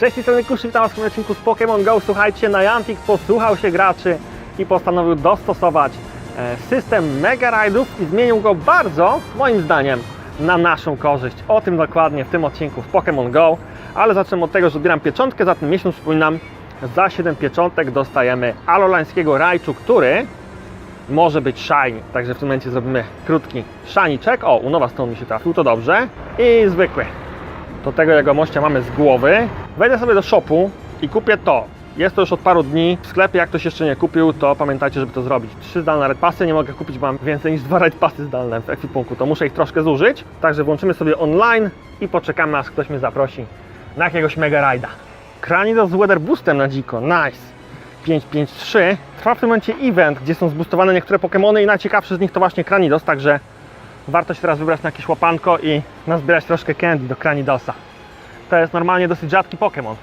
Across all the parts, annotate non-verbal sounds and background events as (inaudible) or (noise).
Cześć, z strony Kuszy, witam Was w kolejnym odcinku z Pokémon GO. Słuchajcie, Niantic posłuchał się graczy i postanowił dostosować e, system Mega Raidów i zmienił go bardzo, moim zdaniem, na naszą korzyść. O tym dokładnie w tym odcinku z Pokémon GO. Ale zacznę od tego, że zbieram pieczątkę za ten miesiąc, przypominam, za 7 pieczątek dostajemy alolańskiego Raichu, który może być shiny. Także w tym momencie zrobimy krótki shiny check. O, u nowa stone mi się trafił, to dobrze. I zwykły. Do tego jego mościa mamy z głowy. Wejdę sobie do shopu i kupię to. Jest to już od paru dni w sklepie, jak ktoś jeszcze nie kupił, to pamiętajcie, żeby to zrobić. Trzy zdalne red passy, nie mogę kupić, mam więcej niż dwa red passy zdalne w ekwipunku, to muszę ich troszkę zużyć. Także włączymy sobie online i poczekamy, aż ktoś mnie zaprosi na jakiegoś mega rajda. Kranidos z weather boostem na dziko, nice. 553. Trwa w tym momencie event, gdzie są zboostowane niektóre Pokémony i najciekawszy z nich to właśnie Kranidos, także warto się teraz wybrać na jakieś łapanko i nazbierać troszkę candy do Kranidosa. To jest normalnie dosyć rzadki Pokémon.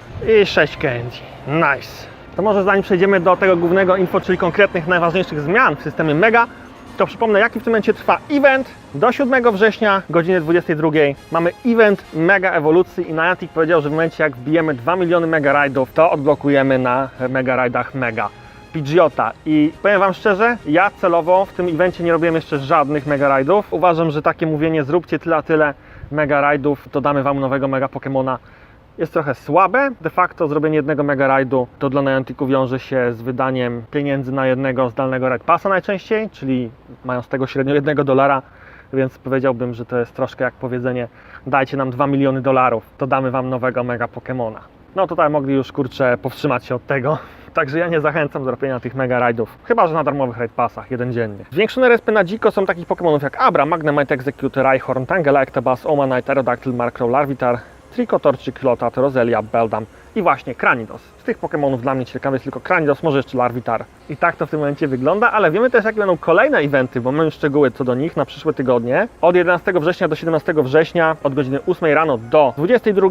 I 6 candy. Nice. To może zanim przejdziemy do tego głównego info, czyli konkretnych, najważniejszych zmian w systemie Mega, to przypomnę, jaki w tym momencie trwa event. Do 7 września, godziny 22, mamy event Mega Ewolucji i Niantic powiedział, że w momencie jak wbijemy 2 miliony Mega Raidów, to odblokujemy na Mega Raidach Mega. Pidgeota i powiem Wam szczerze, ja celowo w tym evencie nie robiłem jeszcze żadnych Mega Raidów. Uważam, że takie mówienie zróbcie tyle a tyle Mega Raidów, to damy Wam nowego Mega Pokemona jest trochę słabe. De facto zrobienie jednego Mega Raidu to dla Nianticu wiąże się z wydaniem pieniędzy na jednego zdalnego Raid Passa najczęściej, czyli mają z tego średnio jednego dolara, więc powiedziałbym, że to jest troszkę jak powiedzenie dajcie nam 2 miliony dolarów, to damy Wam nowego Mega Pokemona. No tutaj mogli już kurczę powstrzymać się od tego. Także ja nie zachęcam do robienia tych mega rajdów, chyba że na darmowych raid passach, jeden dziennie. Zwiększone respy na dziko są takich Pokémonów jak Abra, Magnemite, Execute, Rhyhorn, Tangela, Ektebas, Omanite, Aerodactyl, Markrow, Larvitar, Tricotorczyk, Klotat, Roselia, Beldam i właśnie Kranidos. Tych Pokémonów dla mnie ciekawy jest tylko Kranidos, może jeszcze Larvitar. I tak to w tym momencie wygląda, ale wiemy też jakie będą kolejne eventy, bo mamy szczegóły co do nich na przyszłe tygodnie. Od 11 września do 17 września, od godziny 8 rano do 22.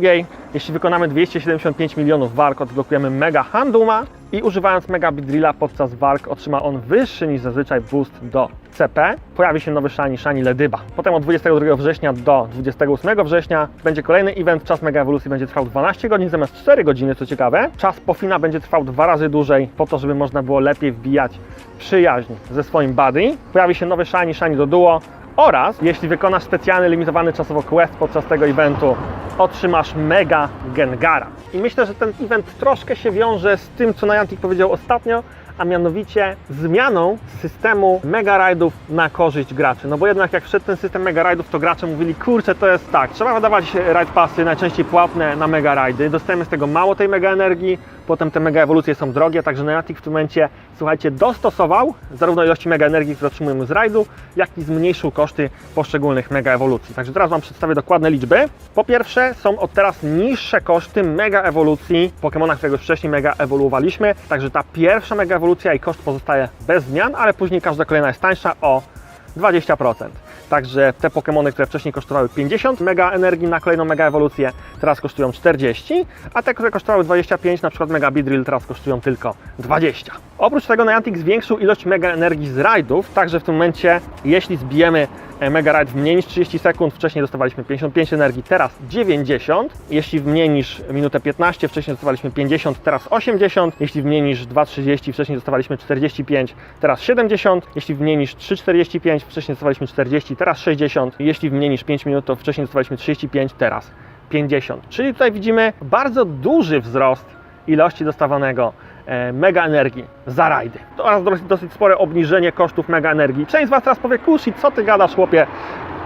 Jeśli wykonamy 275 milionów walk, odblokujemy Mega Handuma i używając Mega Bidrilla podczas walk otrzyma on wyższy niż zazwyczaj boost do CP. Pojawi się nowy Shiny, Shiny Ledyba. Potem od 22 września do 28 września będzie kolejny event. Czas Mega Ewolucji będzie trwał 12 godzin zamiast 4 godziny, co ciekawe. Czas Pofina będzie trwał dwa razy dłużej, po to, żeby można było lepiej wbijać przyjaźń ze swoim buddy. Pojawi się nowy Shiny, Shiny do Duo. Oraz jeśli wykonasz specjalny, limitowany czasowo quest podczas tego eventu, otrzymasz Mega Gengara. I myślę, że ten event troszkę się wiąże z tym, co Niantic powiedział ostatnio, a mianowicie zmianą systemu mega rajdów na korzyść graczy. No bo jednak jak wszedł ten system mega rajdów, to gracze mówili, kurczę, to jest tak, trzeba wydawać raid passy, najczęściej płatne na mega rajdy, dostajemy z tego mało tej mega energii, potem te mega ewolucje są drogie, także Niantic w tym momencie, słuchajcie, dostosował zarówno ilości mega energii, które otrzymujemy z rajdu, jak i zmniejszył koszty poszczególnych mega ewolucji. Także teraz Wam przedstawię dokładne liczby. Po pierwsze, są od teraz niższe koszty mega ewolucji Pokemona, którego wcześniej mega ewoluowaliśmy, także ta pierwsza mega ewolucja i koszt pozostaje bez zmian, ale później każda kolejna jest tańsza o 20%. Także te Pokémony, które wcześniej kosztowały 50 mega energii na kolejną mega ewolucję, teraz kosztują 40, a te, które kosztowały 25, na przykład Mega Beedrill, teraz kosztują tylko 20. Oprócz tego Niantic zwiększył ilość mega energii z rajdów, także w tym momencie, jeśli zbijemy mega raid w mniej niż 30 sekund, wcześniej dostawaliśmy 55 energii, teraz 90. Jeśli w mniej niż minutę 15, wcześniej dostawaliśmy 50, teraz 80. Jeśli w mniej niż 2,30, wcześniej dostawaliśmy 45, teraz 70. Jeśli w mniej niż 3,45, wcześniej dostawaliśmy 40, teraz 60. Jeśli w mniej niż 5 minut, to wcześniej dostawaliśmy 35, teraz 50. Czyli tutaj widzimy bardzo duży wzrost ilości dostawanego mega energii za rajdy. Oraz dosyć, spore obniżenie kosztów mega energii. Część z Was teraz powie, Kushi, co Ty gadasz chłopie?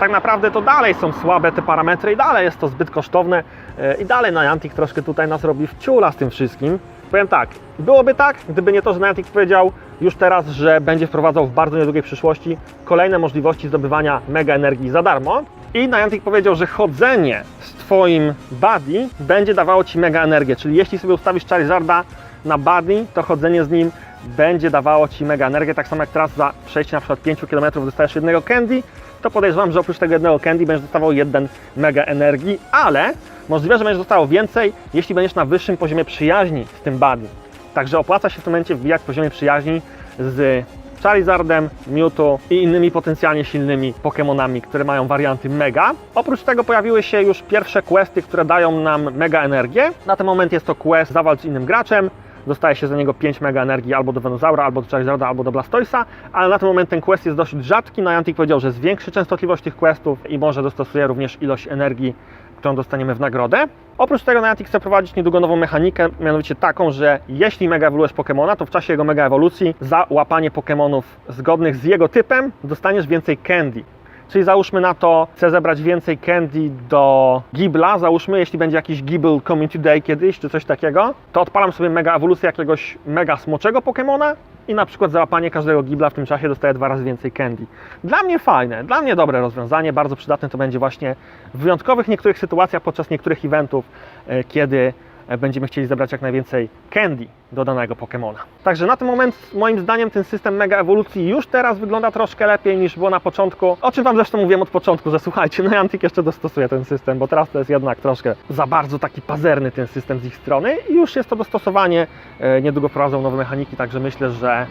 Tak naprawdę to dalej są słabe te parametry i dalej jest to zbyt kosztowne e, i dalej Niantic troszkę tutaj nas robi w ciula z tym wszystkim. Powiem tak, byłoby tak, gdyby nie to, że Niantic powiedział już teraz, że będzie wprowadzał w bardzo niedługiej przyszłości kolejne możliwości zdobywania mega energii za darmo. I Niantic powiedział, że chodzenie z Twoim buddy będzie dawało Ci mega energię, czyli jeśli sobie ustawisz Charizarda na buddy, to chodzenie z nim będzie dawało Ci mega energię, tak samo jak teraz za przejście na przykład 5 km dostajesz jednego candy, to podejrzewam, że oprócz tego jednego candy będziesz dostawał jeden mega energii, ale możliwe, że będziesz dostawał więcej, jeśli będziesz na wyższym poziomie przyjaźni z tym buddy. Także opłaca się w tym momencie wbijać poziomie przyjaźni z Charizardem, Mewtwo i innymi potencjalnie silnymi Pokémonami, które mają warianty Mega. Oprócz tego pojawiły się już pierwsze questy, które dają nam Mega Energię. Na ten moment jest to quest Zawalcz innym graczem. Dostaje się za niego 5 mega energii albo do Venusaura, albo do Charizarda, albo do Blastoisa, ale na ten moment ten quest jest dosyć rzadki. Niantic powiedział, że zwiększy częstotliwość tych questów i może dostosuje również ilość energii, którą dostaniemy w nagrodę. Oprócz tego Niantic chce prowadzić niedługo nową mechanikę, mianowicie taką, że jeśli mega ewoluujesz Pokemona, to w czasie jego mega ewolucji za łapanie Pokemonów zgodnych z jego typem dostaniesz więcej candy. Czyli załóżmy na to, chcę zebrać więcej candy do Gibla, załóżmy, jeśli będzie jakiś Gibble Community Day kiedyś, czy coś takiego, to odpalam sobie mega ewolucję jakiegoś mega smoczego Pokemona i na przykład za łapanie każdego Gibla w tym czasie dostaję dwa razy więcej candy. Dla mnie fajne, dla mnie dobre rozwiązanie, bardzo przydatne to będzie właśnie w wyjątkowych niektórych sytuacjach podczas niektórych eventów, e, kiedy będziemy chcieli zebrać jak najwięcej candy do danego Pokemona. Także na ten moment, moim zdaniem, ten system mega ewolucji już teraz wygląda troszkę lepiej niż było na początku. O czym Wam zresztą mówiłem od początku, że słuchajcie, Niantic jeszcze dostosuje ten system, bo teraz to jest jednak troszkę za bardzo taki pazerny ten system z ich strony i już jest to dostosowanie. E, Niedługo wprowadzą nowe mechaniki, także myślę, że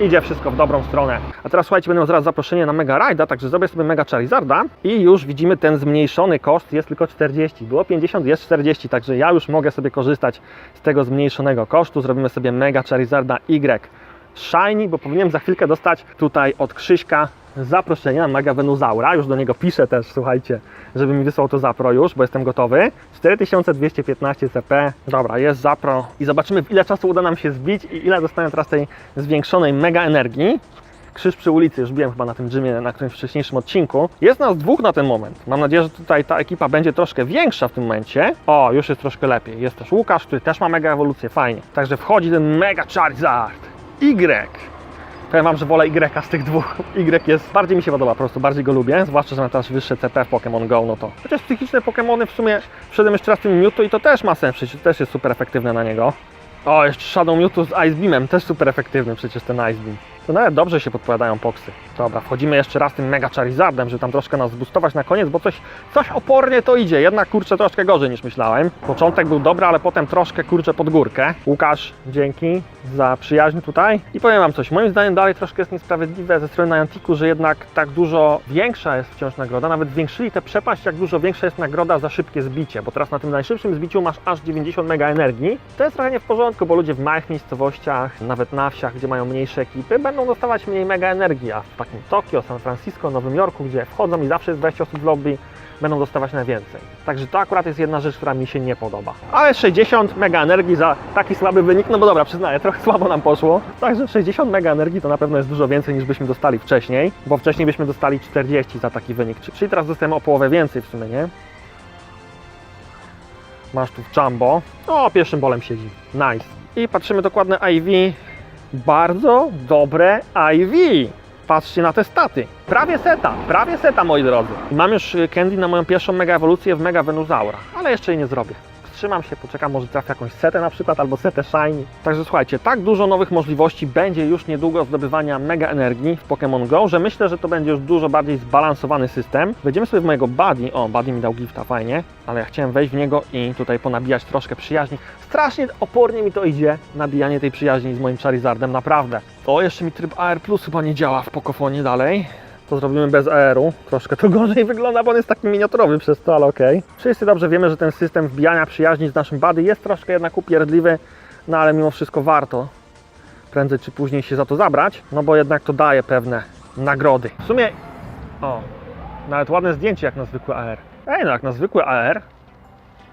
idzie wszystko w dobrą stronę. A teraz słuchajcie, będę miał zaraz zaproszenie na Mega Rajda, także zrobię sobie Mega Charizarda i już widzimy ten zmniejszony koszt jest tylko 40. Było 50, jest 40, także ja już mogę sobie korzystać z tego zmniejszonego kosztu. Zrobimy sobie Mega Charizarda Y Shiny, bo powinienem za chwilkę dostać tutaj od Krzyśka zaproszenie na Mega Venusaura. Już do niego piszę też, słuchajcie, żeby mi wysłał to zapro już, bo jestem gotowy. 4215 CP. Dobra, jest zapro i zobaczymy w ile czasu uda nam się zbić i ile dostanę teraz tej zwiększonej mega energii. Krzyż przy ulicy, już biłem chyba na tym gymie na którymś wcześniejszym odcinku. Jest nas dwóch na ten moment. Mam nadzieję, że tutaj ta ekipa będzie troszkę większa w tym momencie. O, już jest troszkę lepiej. Jest też Łukasz, który też ma mega ewolucję, fajnie. Także wchodzi ten mega Charizard. Y. Powiem Wam, że wolę Y z tych dwóch. Y jest, bardziej mi się podoba, po prostu bardziej go lubię, zwłaszcza, że ma teraz wyższe CP w Pokémon Go, no to. Chociaż psychiczne Pokémony w sumie, wszedłem jeszcze raz w tym Mewtwo i to też ma sens, przecież też jest super efektywne na niego. O, jeszcze Shadow Mewtwo z Ice Beamem, też super efektywny przecież ten Ice Beam. To nawet dobrze się podpowiadają poksy. Dobra, wchodzimy jeszcze raz tym Mega Charizardem, żeby tam troszkę nas zboostować na koniec, bo coś, coś opornie to idzie. Jednak kurczę troszkę gorzej niż myślałem. Początek był dobry, ale potem troszkę kurczę pod górkę. Łukasz, dzięki za przyjaźń tutaj. I powiem Wam coś, moim zdaniem dalej troszkę jest niesprawiedliwe ze strony Nianticu, że jednak tak dużo większa jest wciąż nagroda. Nawet zwiększyli tę przepaść, jak dużo większa jest nagroda za szybkie zbicie, bo teraz na tym najszybszym zbiciu masz aż 90 mega energii. To jest trochę nie w porządku, bo ludzie w małych miejscowościach, nawet na wsiach, gdzie mają mniejsze ekipy, będą dostawać mniej mega energii, a w takim Tokio, San Francisco, Nowym Jorku, gdzie wchodzą i zawsze jest 20 osób w lobby, będą dostawać najwięcej. Także to akurat jest jedna rzecz, która mi się nie podoba. Ale 60 mega energii za taki słaby wynik, no bo dobra, przyznaję, trochę (laughs) słabo nam poszło. Także 60 mega energii to na pewno jest dużo więcej niż byśmy dostali wcześniej, bo wcześniej byśmy dostali 40 za taki wynik, czyli teraz dostajemy o połowę więcej w sumie, nie? Masz tu Jumbo. O, pierwszym bolem siedzi. Nice. I patrzymy dokładne IV. Bardzo dobre IV. Patrzcie na te staty. Prawie seta, prawie seta moi drodzy. I mam już y, candy na moją pierwszą mega ewolucję w Mega Venusaura, ale jeszcze jej nie zrobię. Wstrzymam się, poczekam, może trafię jakąś setę na przykład, albo setę shiny. Także słuchajcie, tak dużo nowych możliwości będzie już niedługo zdobywania mega energii w Pokémon Go, że myślę, że to będzie już dużo bardziej zbalansowany system. Wejdziemy sobie w mojego buddy, o, buddy mi dał gifta, fajnie, ale ja chciałem wejść w niego i tutaj ponabijać troszkę przyjaźni. Strasznie opornie mi to idzie, nabijanie tej przyjaźni z moim Charizardem, naprawdę. O, jeszcze mi tryb AR Plus chyba nie działa w Pokofonie dalej to zrobimy bez AR-u. Troszkę to (laughs) gorzej wygląda, bo on jest taki miniaturowy przez to, ale okej. Wszyscy dobrze wiemy, że ten system wbijania przyjaźni z naszym buddy jest troszkę jednak upierdliwy, no ale mimo wszystko warto prędzej czy później się za to zabrać, no bo jednak to daje pewne nagrody. W sumie, o, nawet ładne zdjęcie jak na zwykły AR. Ej, no jak na zwykły AR,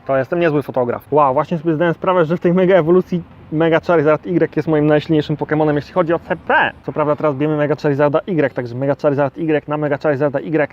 to jestem niezły fotograf. Wow, właśnie sobie zdałem sprawę, że w tej mega ewolucji Mega Charizard Y jest moim najsilniejszym Pokémonem, jeśli chodzi o CP. Co prawda teraz bijemy Mega Charizarda Y, także Mega Charizard Y na Mega Charizarda Y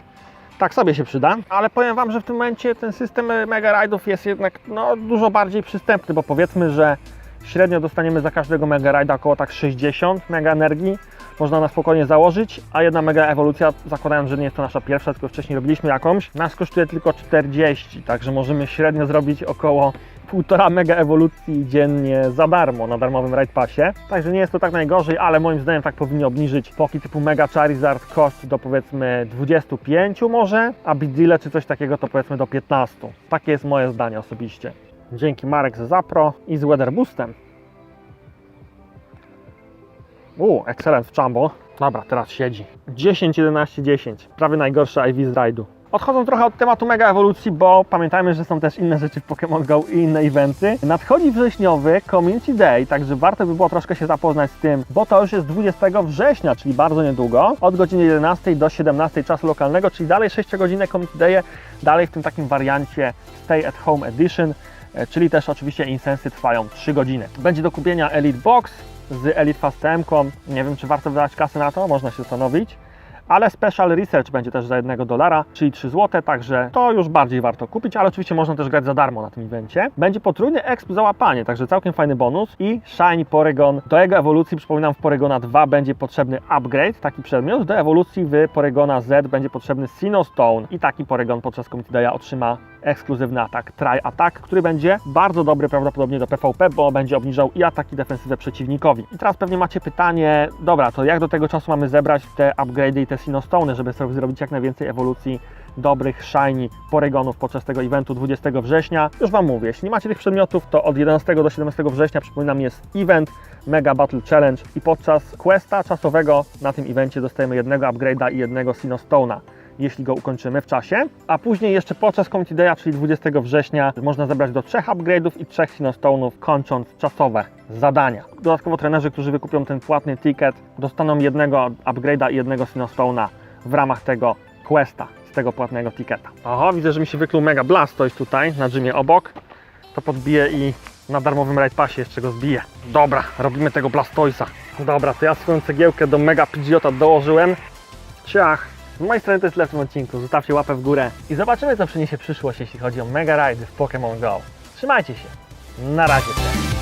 tak sobie się przyda, ale powiem Wam, że w tym momencie ten system Mega Rajdów jest jednak no, dużo bardziej przystępny, bo powiedzmy, że średnio dostaniemy za każdego Mega Rajda około tak 60 mega energii, można na spokojnie założyć, a jedna mega ewolucja, zakładając, że nie jest to nasza pierwsza, tylko wcześniej robiliśmy jakąś, nas kosztuje tylko 40, także możemy średnio zrobić około półtora mega ewolucji dziennie za darmo na darmowym Raid Passie. Także nie jest to tak najgorzej, ale moim zdaniem tak powinni obniżyć poki typu Mega Charizard koszt do powiedzmy 25 może, a Bidile czy coś takiego to powiedzmy do 15. Takie jest moje zdanie osobiście. Dzięki Marek za Zapro i z Weather Boostem. Uuu, excellent w Jumbo. Dobra, teraz siedzi. 10, 11, 10. Prawie najgorsze IV z rajdu. Odchodząc trochę od tematu mega ewolucji, bo pamiętajmy, że są też inne rzeczy w Pokémon Go i inne eventy. Nadchodzi wrześniowy Community Day, także warto by było troszkę się zapoznać z tym, bo to już jest 20 września, czyli bardzo niedługo, od godziny 11 do 17 czasu lokalnego, czyli dalej 6 godzinne Community Day, dalej w tym takim wariancie Stay at Home Edition, e, czyli też oczywiście insensy trwają 3 godziny. Będzie do kupienia Elite Box z Elite Fast. Nie wiem, czy warto wydać kasy na to, można się zastanowić ale Special Research będzie też za 1 dolara, czyli 3 zł, także to już bardziej warto kupić, ale oczywiście można też grać za darmo na tym evencie. Będzie potrójny exp za łapanie, także całkiem fajny bonus i Shiny Porygon. Do jego ewolucji, przypominam, w Porygona 2 będzie potrzebny upgrade, taki przedmiot, do ewolucji w Porygona Z będzie potrzebny Sinnoh i taki Porygon podczas Community Day'a otrzyma ekskluzywny atak Try Attack, który będzie bardzo dobry prawdopodobnie do PvP, bo będzie obniżał i ataki i defensywę przeciwnikowi. I teraz pewnie macie pytanie, dobra, to jak do tego czasu mamy zebrać te upgrade'y i te Sinostony, żeby sobie zrobić jak najwięcej ewolucji dobrych, shiny Porygonów podczas tego eventu 20 września. Już Wam mówię, jeśli nie macie tych przedmiotów, to od 11 do 17 września, przypominam, jest event Mega Battle Challenge i podczas questa czasowego na tym evencie dostajemy jednego upgrade'a i jednego Sinostona jeśli go ukończymy w czasie. A później jeszcze podczas Community Day'a, czyli 20 września, można zebrać do trzech upgrade'ów i trzech Sinnostone'ów, kończąc czasowe zadania. Dodatkowo trenerzy, którzy wykupią ten płatny ticket, dostaną jednego upgrade'a i jednego Sinnostone'a w ramach tego questa, z tego płatnego ticketa. Oho, widzę, że mi się wykluł Mega Blastoise tutaj, na gymie obok. To podbiję i na darmowym Raid Passie jeszcze go zbiję. Dobra, robimy tego Blastoisa. Dobra, to ja swoją cegiełkę do Mega Pidgeota dołożyłem. Ciach. Z mojej strony to jest tyle w tym odcinku. Zostawcie łapę w górę i zobaczymy, co przyniesie przyszłość, jeśli chodzi o Mega Ride w Pokémon Go. Trzymajcie się. Na razie. Cześć.